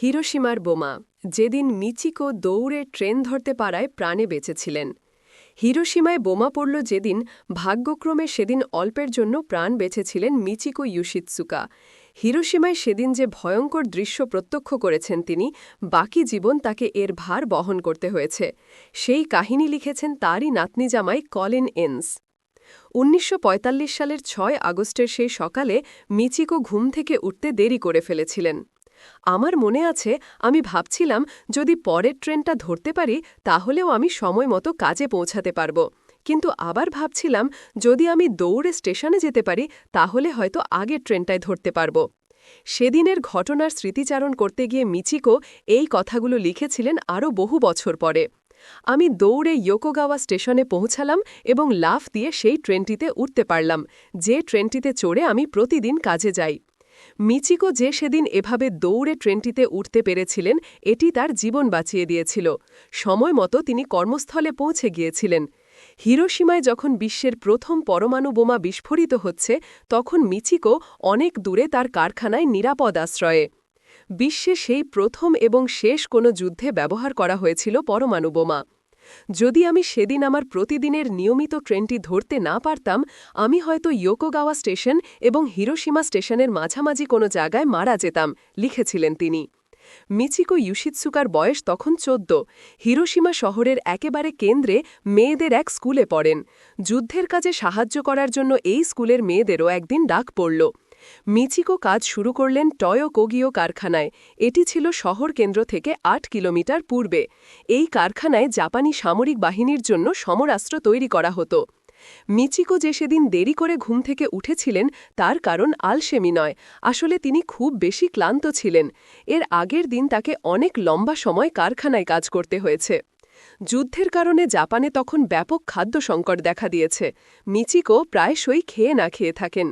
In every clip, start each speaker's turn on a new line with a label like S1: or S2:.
S1: হিরোসীমার বোমা, যেদিন মিচিকো দৌড়ে ট্রেন ধরতে পারায় প্রাণে বেঁচেছিলেন। হিরোসীমায় বোমা পড়ল যেদিন, ভাগ্যক্রমে সেদিন অল্পের জন্য প্রাণ বেঁচেছিলেন মিচিকো ইউশিৎসুকা। হিরোসীমায় সেদিন যে ভয়ঙ্কর দৃশ্য প্রত্যক্ষ করেছেন তিনি, বাকি জীবন তাকে এর ভার বহন করতে হয়েছে। সেই কাহিনী লিখেছেন তারই নাতনি জামাই কলিন এন্স। উনিশশো পঁয়তাল্লিশ সালের ছয় আগস্টের সেই সকালে মিচিকো ঘুম থেকে উঠতে দেরি করে ফেলেছিলেন। আমার মনে আছে, আমি ভাবছিলাম যদি পরের ট্রেনটা ধরতে পারি, তাহলেও আমি সময় মতো কাজে পৌঁছাতে পারব। কিন্তু আবার ভাবছিলাম, যদি আমি দৌড়ে স্টেশনে যেতে পারি, তাহলে হয়তো আগের ট্রেনটায় ধরতে পারব। সেদিনের ঘটনার স্মৃতিচারণ করতে গিয়ে মিচিকো এই কথাগুলো লিখেছিলেন আরও বহু বছর পরে। আমি দৌড়ে ইয়োকোগাওয়া স্টেশনে পৌঁছালাম এবং লাফ দিয়ে সেই ট্রেনটিতে উঠতে পারলাম, যে ট্রেনটিতে চড়ে আমি প্রতিদিন কাজে যাই। মিচিকো যে সেদিন এভাবে দৌড়ে ট্রেনটিতে উঠতে পেরেছিলেন, এটি তার জীবন বাঁচিয়ে দিয়েছিল। সময় মতো তিনি কর্মস্থলে পৌঁছে গিয়েছিলেন। হিরোসীমায় যখন বিশ্বের প্রথম পরমাণু বোমা বিস্ফোরিত হচ্ছে, তখন মিচিকো অনেক দূরে তার কারখানায় নিরাপদ আশ্রয়ে। বিশ্বে সেই প্রথম এবং শেষ কোনো যুদ্ধে ব্যবহার করা হয়েছিল পরমাণু বোমা। যদি আমি সেদিন আমার প্রতিদিনের নিয়মিত ট্রেনটি ধরতে না পারতাম, আমি হয়তো ইয়োকোগাওয়া স্টেশন এবং হিরোসীমা স্টেশনের মাঝামাঝি কোনো জায়গায় মারা যেতাম, লিখেছিলেন তিনি। মিচিকো ইউশিৎসুকার বয়স তখন চোদ্দ। হিরোসীমা শহরের একেবারে কেন্দ্রে মেয়েদের এক স্কুলে পড়েন। যুদ্ধের কাজে সাহায্য করার জন্য এই স্কুলের মেয়েদেরও একদিন ডাক পড়ল। মিচিকো কাজ শুরু করলেন টয়ো কোগিও কারখানায়। এটি ছিল শহর কেন্দ্র থেকে আট কিলোমিটার পূর্বে। এই কারখানায় জাপানি সামরিক বাহিনীর জন্য সমরাস্ত্র তৈরি করা হতো। মিচিকো যে সেদিন দেরি করে ঘুম থেকে উঠেছিলেন, তার কারণ আলসেমি নয়। আসলে তিনি খুব বেশি ক্লান্ত ছিলেন। এর আগের দিন তাকে অনেক লম্বা সময় কারখানায় কাজ করতে হয়েছে। যুদ্ধের কারণে জাপানে তখন ব্যাপক খাদ্য সংকট দেখা দিয়েছে। মিচিকো প্রায়শই খেয়ে না খেয়ে থাকেন।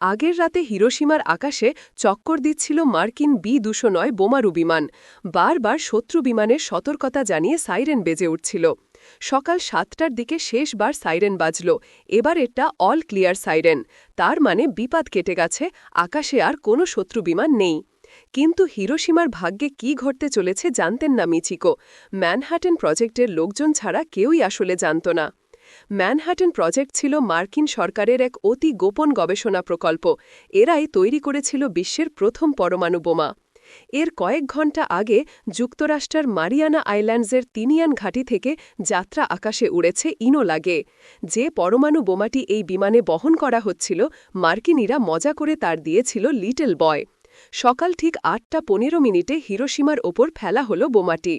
S1: আগের রাতে হিরোসীমার আকাশে চক্কর দিচ্ছিল মার্কিন বি দুশো নয় বোমারু বিমান। বারবার শত্রু বিমানের সতর্কতা জানিয়ে সাইরেন বেজে উঠছিল। সকাল সাতটার দিকে শেষবার সাইরেন বাজল। এবার এটা অল ক্লিয়ার সাইরেন। তার মানে বিপাদ কেটে গেছে, আকাশে আর কোনো শত্রু বিমান নেই। কিন্তু হিরোসীমার ভাগ্যে কি ঘটতে চলেছে জানতেন না মিচিকো। ম্যানহাটেন প্রজেক্টের লোকজন ছাড়া কেউই আসলে জানত না। ম্যানহাটেন প্রজেক্ট ছিল মার্কিন সরকারের এক অতি গোপন গবেষণা প্রকল্প। এরাই তৈরি করেছিল বিশ্বের প্রথম পরমাণু বোমা। এর কয়েক ঘণ্টা আগে যুক্তরাষ্ট্রের মারিয়ানা আইল্যান্ডসের তিনিয়ান ঘাঁটি থেকে যাত্রা আকাশে উড়েছে ইনো লাগে। যে পরমাণু বোমাটি এই বিমানে বহন করা হচ্ছিল, মার্কিনীরা মজা করে তার দিয়েছিল লিটল বয়। সকাল ঠিক আটটা পনেরো মিনিটে হিরোসীমার ওপর ফেলা হল বোমাটি।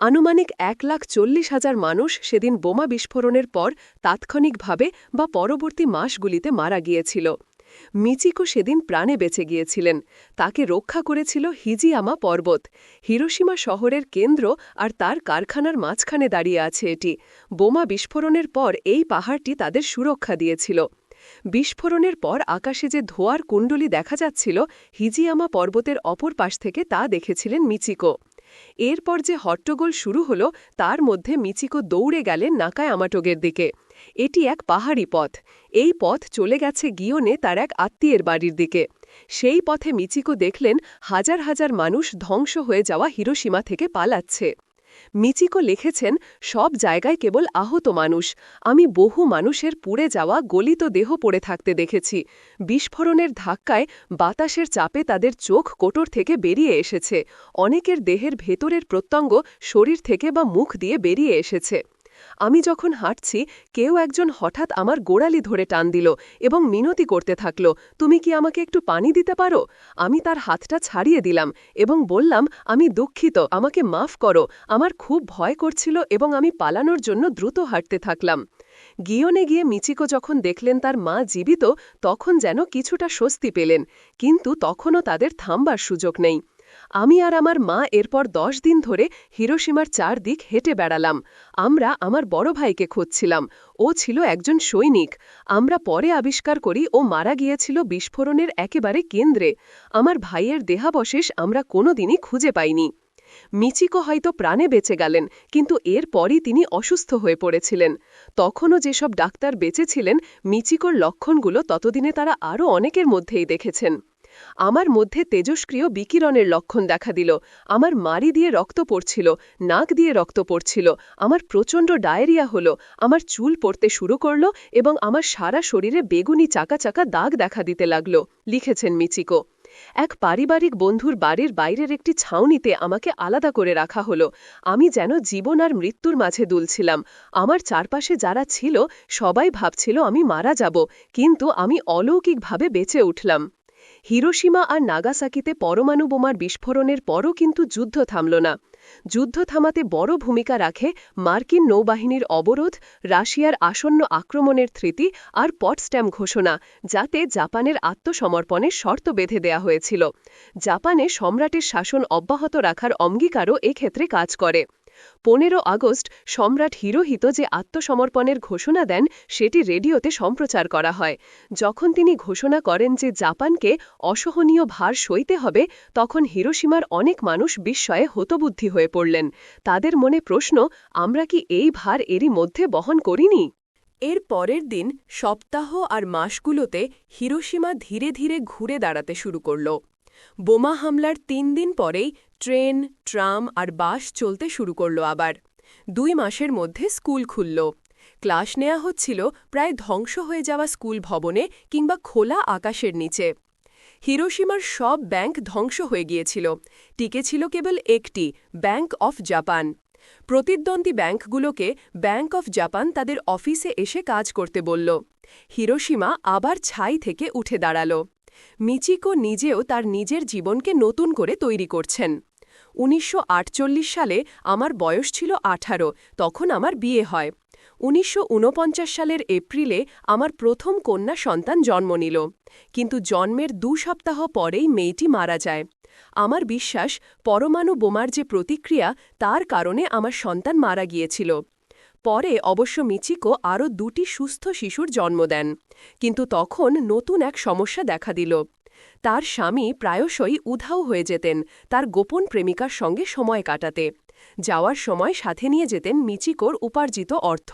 S1: আনুমানিক এক লাখ চল্লিশ হাজার মানুষ সেদিন বোমা বিস্ফোরণের পর তাৎক্ষণিকভাবে বা পরবর্তী মাসগুলিতে মারা গিয়েছিল। মিচিকো সেদিন প্রাণে বেঁচে গিয়েছিলেন। তাকে রক্ষা করেছিল হিজিয়ামা পর্বত। হিরোসীমা শহরের কেন্দ্র আর তার কারখানার মাঝখানে দাঁড়িয়ে আছে এটি। বোমা বিস্ফোরণের পর এই পাহাড়টি তাদের সুরক্ষা দিয়েছিল। বিস্ফোরণের পর আকাশে যে ধোয়ার কুণ্ডলি দেখা যাচ্ছিল, হিজিয়ামা পর্বতের অপর পাশ থেকে তা দেখেছিলেন মিচিকো। এরপর যে হট্টগোল শুরু হলো, তার মধ্যে মিচিকো দৌড়ে গেলেন নাকায় আমাটোগের দিকে। এটি এক পাহাড়ি পথ। এই পথ চলে গেছে গিয়নে তার এক আত্মীয়ের বাড়ির দিকে। সেই পথে মিচিকো দেখলেন হাজার হাজার মানুষ ধ্বংস হয়ে যাওয়া হিরোসীমা থেকে পালাচ্ছে। মিচিকো লিখেছেন, সব জায়গায় কেবল আহত মানুষ। আমি বহু মানুষের পুড়ে যাওয়া গলিত দেহ পড়ে থাকতে দেখেছি। বিস্ফোরণের ধাক্কায় বাতাসের চাপে তাদের চোখ কোটর থেকে বেরিয়ে এসেছে। অনেকের দেহের ভেতরের প্রত্যঙ্গ শরীর থেকে বা মুখ দিয়ে বেরিয়ে এসেছে। আমি যখন হাঁটছি, কেউ একজন হঠাৎ আমার গোড়ালি ধরে টান দিল এবং মিনতি করতে থাকল, তুমি কি আমাকে একটু পানি দিতে পারো? আমি তার হাতটা ছাড়িয়ে দিলাম এবং বললাম, আমি দুঃখিত, আমাকে মাফ করো, আমার খুব ভয় করছিল এবং আমি পালানোর জন্য দ্রুত হাঁটতে থাকলাম। গিয়নে গিয়ে মিচিকো যখন দেখলেন তার মা জীবিত, তখন যেন কিছুটা স্বস্তি পেলেন, কিন্তু তখনও তাদের থামবার সুযোগ নেই। আমি আর আমার মা এরপর দশ দিন ধরে হিরোসীমার চারদিক হেঁটে বেড়ালাম। আমরা আমার বড় ভাইকে খুঁজছিলাম। ও ছিল একজন সৈনিক। আমরা পরে আবিষ্কার করি ও মারা গিয়েছিল বিস্ফোরণের একেবারে কেন্দ্রে। আমার ভাইয়ের দেহাবশেষ আমরা কোনোদিনই খুঁজে পাইনি। মিচিকো হয়তো প্রাণে বেঁচে গেলেন, কিন্তু এরপরই তিনি অসুস্থ হয়ে পড়েছিলেন। তখনও যেসব ডাক্তার বেঁচেছিলেন মিচিকোর লক্ষণগুলো ততদিনে তারা আরও অনেকের মধ্যেই দেখেছেন। আমার মধ্যে তেজস্ক্রিয় বিকিরণের লক্ষণ দেখা দিল। আমার মারি দিয়ে রক্ত পড়ছিল, নাক দিয়ে রক্ত পড়ছিল, আমার প্রচণ্ড ডায়রিয়া হলো, আমার চুল পড়তে শুরু করল এবং আমার সারা শরীরে বেগুনি চাকা চাকা দাগ দেখা দিতে লাগল, লিখেছেন মিচিকো। এক পারিবারিক বন্ধুর বাড়ির বাইরের একটি ছাউনিতে আমাকে আলাদা করে রাখা হলো। আমি যেন জীবন আর মৃত্যুর মাঝে দুলছিলাম। আমার চারপাশে যারা ছিল, সবাই ভাবছিল আমি মারা যাব, কিন্তু আমি অলৌকিকভাবে বেঁচে উঠলাম। হিরোসীমা আর নাগাসাকিতে পরমাণু বোমার বিস্ফোরণের পরও কিন্তু যুদ্ধ থামল না। যুদ্ধ থামাতে বড় ভূমিকা রাখে মার্কিন নৌবাহিনীর অবরোধ, রাশিয়ার আসন্ন আক্রমণের থ্রীতি আর পটস্ট্যাম ঘোষণা, যাতে জাপানের আত্মসমর্পণের শর্ত বেঁধে দেয়া হয়েছিল। জাপানে সম্রাটের শাসন অব্যাহত রাখার অঙ্গীকারও এক্ষেত্রে কাজ করে। পনেরো আগস্ট সম্রাট হিরোহিত যে আত্মসমর্পণের ঘোষণা দেন, সেটি রেডিওতে সম্প্রচার করা হয়। যখন তিনি ঘোষণা করেন যে জাপানকে অসহনীয় ভার সইতে হবে, তখন হিরোসীমার অনেক মানুষ বিস্ময়ে হতবুদ্ধি হয়ে পড়লেন। তাদের মনে প্রশ্ন, আমরা কি এই ভার এরই মধ্যে বহন করিনি? এর পরের দিন সপ্তাহ আর মাসগুলোতে হিরোসীমা ধীরে ধীরে ঘুরে দাঁড়াতে শুরু করল। বোমা হামলার তিন দিন পরেই ট্রেন, ট্রাম আর বাস চলতে শুরু করল আবার। দুই মাসের মধ্যে স্কুল খুলল। ক্লাস নেওয়া হচ্ছিল প্রায় ধ্বংস হয়ে যাওয়া স্কুল ভবনে কিংবা খোলা আকাশের নিচে। হিরোসীমার সব ব্যাংক ধ্বংস হয়ে গিয়েছিল। টিকেছিল কেবল একটি, ব্যাংক অফ জাপান। প্রতিদ্বন্দ্বী ব্যাংকগুলোকে ব্যাংক অফ জাপান তাদের অফিসে এসে কাজ করতে বলল। হিরোসীমা আবার ছাই থেকে উঠে দাঁড়াল। মিচিকো নিজেও তার নিজের জীবনকে নতুন করে তৈরি করছেন। উনিশশো আটচল্লিশ সালে আমার বয়স ছিল আঠারো, তখন আমার বিয়ে হয়। উনিশশো ঊনপঞ্চাশ সালের এপ্রিলে আমার প্রথম কন্যা সন্তান জন্ম নিল। কিন্তু জন্মের দু সপ্তাহ পরেই মেয়েটি মারা যায়। আমার বিশ্বাস, পরমাণু বোমার যে প্রতিক্রিয়া, তার কারণে আমার সন্তান মারা গিয়েছিল। পরে অবশ্য মিচিকো আরও দুটি সুস্থ শিশুর জন্ম দেন, কিন্তু তখন নতুন এক সমস্যা দেখা দিল। তার স্বামী প্রায়শই উধাও হয়ে যেতেন তার গোপন প্রেমিকার সঙ্গে সময় কাটাতে। যাওয়ার সময় সাথে নিয়ে যেতেন মিচিকোর উপার্জিত অর্থ।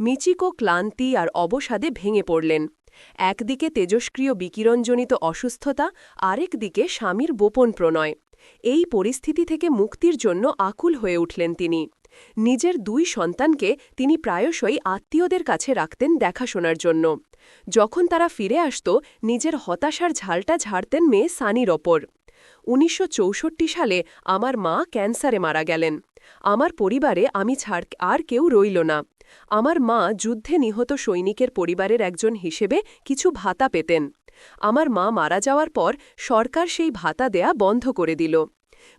S1: মিচিকো ক্লান্তি আর অবসাদে ভেঙে পড়লেন। একদিকে তেজস্ক্রিয় বিকিরণজনিত অসুস্থতা, আরেক দিকে স্বামীর গোপন প্রণয়। এই পরিস্থিতি থেকে মুক্তির জন্য আকুল হয়ে উঠলেন তিনি। নিজের দুই সন্তানকে তিনি প্রায়শই আত্মীয়দের কাছে রাখতেন দেখাশোনার জন্য। যখন তারা ফিরে আসত, নিজের হতাশার ঝালটা ঝাড়তেন মেয়ে সানির ওপর। উনিশশো চৌষট্টি সালে আমার মা ক্যান্সারে মারা গেলেন। আমার পরিবারে আমি ছাড় আর কেউ রইল না। আমার মা যুদ্ধে নিহত সৈনিকের পরিবারের একজন হিসেবে কিছু ভাতা পেতেন। আমার মা মারা যাওয়ার পর সরকার সেই ভাতা দেয়া বন্ধ করে দিল।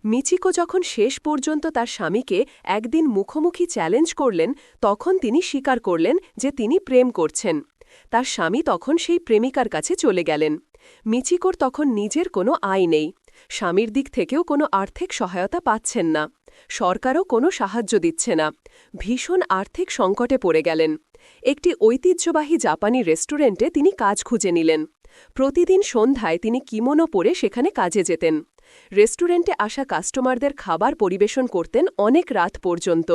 S1: মিচিকো যখন শেষ পর্যন্ত তার স্বামীকে একদিন মুখোমুখি চ্যালেঞ্জ করলেন, তখন তিনি স্বীকার করলেন যে তিনি প্রেম করছেন। তার স্বামী তখন সেই প্রেমিকার কাছে চলে গেলেন। মিচিকোর তখন নিজের কোনো আয় নেই। স্বামীর দিক থেকেও কোনো আর্থিক সহায়তা পাচ্ছেন না। সরকারও কোনো সাহায্য দিচ্ছে না। ভীষণ আর্থিক সংকটে পড়ে গেলেন। একটি ঐতিহ্যবাহী জাপানি রেস্টুরেন্টে তিনি কাজ খুঁজে নিলেন। প্রতিদিন সন্ধ্যায় তিনি কিমোনো পরে সেখানে কাজে যেতেন। রেস্টুরেন্টে আসা কাস্টমারদের খাবার পরিবেশন করতেন অনেক রাত পর্যন্ত।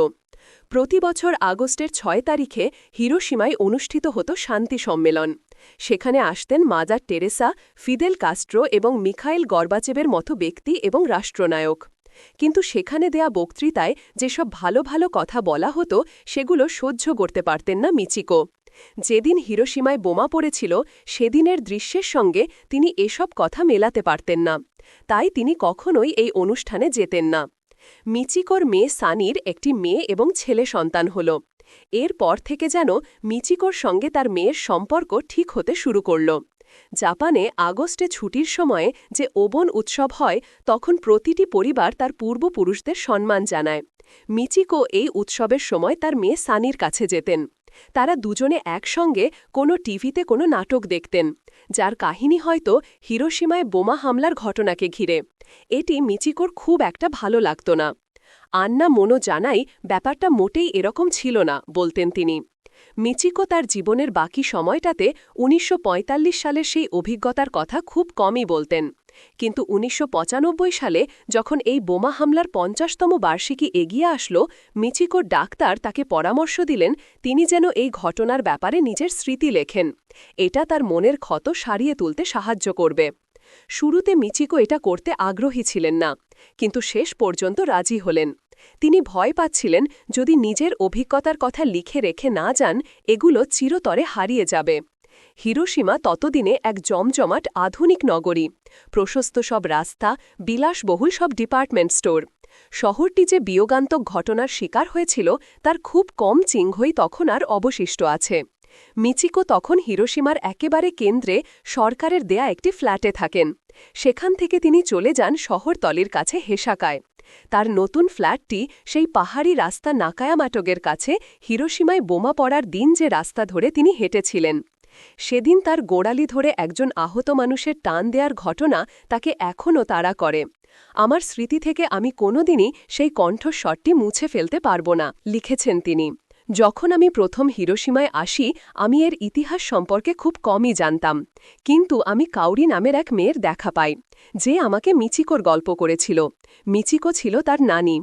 S1: প্রতি বছর আগস্টের ছয় তারিখে হিরোসীমায় অনুষ্ঠিত হতো শান্তি সম্মেলন। সেখানে আসতেন মাজার টেরেসা, ফিদেল কাস্ট্রো এবং মিখাইল গর্বাচেবের মতো ব্যক্তি এবং রাষ্ট্রনায়ক। কিন্তু সেখানে দেয়া বক্তৃতায় যেসব ভালো ভালো কথা বলা হতো, সেগুলো সহ্য করতে পারতেন না মিচিকো। যেদিন হিরোসীমায় বোমা পড়েছিল, সেদিনের দৃশ্যের সঙ্গে তিনি এসব কথা মেলাতে পারতেন না। তাই তিনি কখনোই এই অনুষ্ঠানে যেতেন না। মিচিকোর মেয়ে সানির একটি মেয়ে এবং ছেলে সন্তান হল। এরপর থেকে যেন মিচিকোর সঙ্গে তার মেয়ের সম্পর্ক ঠিক হতে শুরু করল। জাপানে আগস্টে ছুটির সময়ে যে ওবন উৎসব হয়, তখন প্রতিটি পরিবার তার পূর্বপুরুষদের সম্মান জানায়। মিচিকো এই উৎসবের সময় তার মেয়ে সানির কাছে যেতেন। তারা দুজনে একসঙ্গে কোনো টিভিতে কোনো নাটক দেখতেন, যার কাহিনী হয়তো হিরোসীমায় বোমা হামলার ঘটনাকে ঘিরে। এটি মিচিকোর খুব একটা ভালো লাগত না। আন্না মনো জানাই ব্যাপারটা মোটেই এরকম ছিল না, বলতেন তিনি। মিচিকো তার জীবনের বাকি সময়টাতে উনিশশো পঁয়তাল্লিশ সালের সেই অভিজ্ঞতার কথা খুব কমই বলতেন। কিন্তু উনিশশো পঁচানব্বই সালে যখন এই বোমা হামলার পঞ্চাশতম বার্ষিকী এগিয়ে আসলো, মিচিকোর ডাক্তার তাকে পরামর্শ দিলেন তিনি যেন এই ঘটনার ব্যাপারে নিজের স্মৃতি লেখেন। এটা তার মনের ক্ষত সারিয়ে তুলতে সাহায্য করবে। শুরুতে মিচিকো এটা করতে আগ্রহী ছিলেন না, কিন্তু শেষ পর্যন্ত রাজি হলেন। তিনি ভয় পাচ্ছিলেন যদি নিজের অভিজ্ঞতার কথা লিখে রেখে না যান, এগুলো চিরতরে হারিয়ে যাবে। হিরোসীমা ততদিনে এক জমজমাট আধুনিক নগরী। প্রশস্ত সব রাস্তা, বিলাসবহুল সব ডিপার্টমেন্ট স্টোর। শহরটি যে বিয়োগান্তক ঘটনার শিকার হয়েছিল, তার খুব কম চিহ্নই তখন আর অবশিষ্ট আছে। মিচিকো তখন হিরোসীমার একেবারে কেন্দ্রে সরকারের দেয়া একটি ফ্ল্যাটে থাকেন। সেখান থেকে তিনি চলে যান শহরতলির কাছে হেসাকায়। তার নতুন ফ্ল্যাটটি সেই পাহাড়ি রাস্তা নাকায়ামাটগের কাছে হিরোসীমায় বোমা পড়ার দিন যে রাস্তা ধরে তিনি হেঁটেছিলেন। সেদিন তার গোড়ালি ধরে একজন আহত মানুষের টান দেওয়ার ঘটনা তাকে এখনও তাড়া করে। আমার স্মৃতি থেকে আমি কোনোদিনই সেই কণ্ঠস্বরটি মুছে ফেলতে পারব না, লিখেছেন তিনি। যখন আমি প্রথম হিরোসীমায় আসি, আমি এর ইতিহাস সম্পর্কে খুব কমই জানতাম। কিন্তু আমি কাউরি নামের এক মেয়ের দেখা পাই, যে আমাকে মিচিকোর গল্প করেছিল। মিচিকো ছিল তার নানি।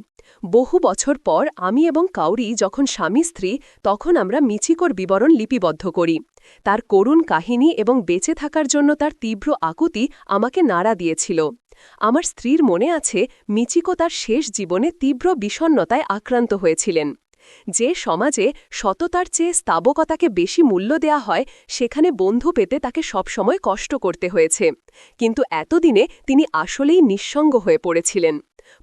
S1: বহু বছর পর আমি এবং কাউরি যখন স্বামী স্ত্রী, তখন আমরা মিচিকোর বিবরণ লিপিবদ্ধ করি। তার করুণ কাহিনী এবং বেঁচে থাকার জন্য তার তীব্র আকুতি আমাকে নাড়া দিয়েছিল। আমার স্ত্রীর মনে আছে মিচিকো তার শেষ জীবনে তীব্র বিষণ্নতায় আক্রান্ত হয়েছিলেন। যে সমাজে সততার চেয়ে স্তাবকতাকে বেশি মূল্য দেয়া হয়, সেখানে বন্ধু পেতে তাকে সবসময় কষ্ট করতে হয়েছে। কিন্তু এতদিনে তিনি আসলেই নিঃসঙ্গ হয়ে পড়েছিলেন।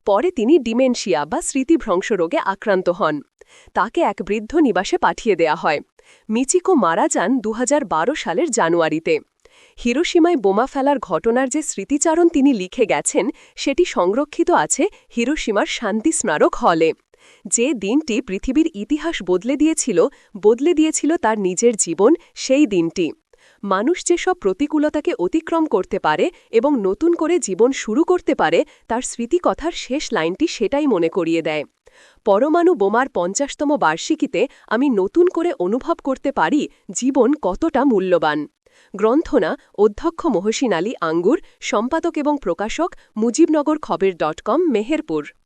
S1: পরে তিনি ডিমেনশিয়া বা স্মৃতিভ্রংশ রোগে আক্রান্ত হন। তাকে এক বৃদ্ধ নিবাসে পাঠিয়ে দেয়া হয়। মিচিকো মারা যান দুহাজার বারো সালের জানুয়ারিতে। হিরোসীমায় বোমা ফেলার ঘটনার যে স্মৃতিচারণ তিনি লিখে গেছেন, সেটি সংরক্ষিত আছে হিরোসীমার শান্তি স্মারক হলে। যে দিনটি পৃথিবীর ইতিহাস বদলে দিয়েছিল বদলে দিয়েছিল তার নিজের জীবন, সেই দিনটি। মানুষ যেসব প্রতিকূলতাকে অতিক্রম করতে পারে এবং নতুন করে জীবন শুরু করতে পারে, তার স্মৃতিকথার শেষ লাইনটি সেটাই মনে করিয়ে দেয়। পরমাণু বোমার পঞ্চাশতম বার্ষিকীতে আমি নতুন করে অনুভব করতে পারি জীবন কতটা মূল্যবান। গ্রন্থনা, অধ্যক্ষ মহসিন আলী আঙ্গুর, সম্পাদক এবং প্রকাশক মুজিবনগর খবর ডট কম, মেহেরপুর।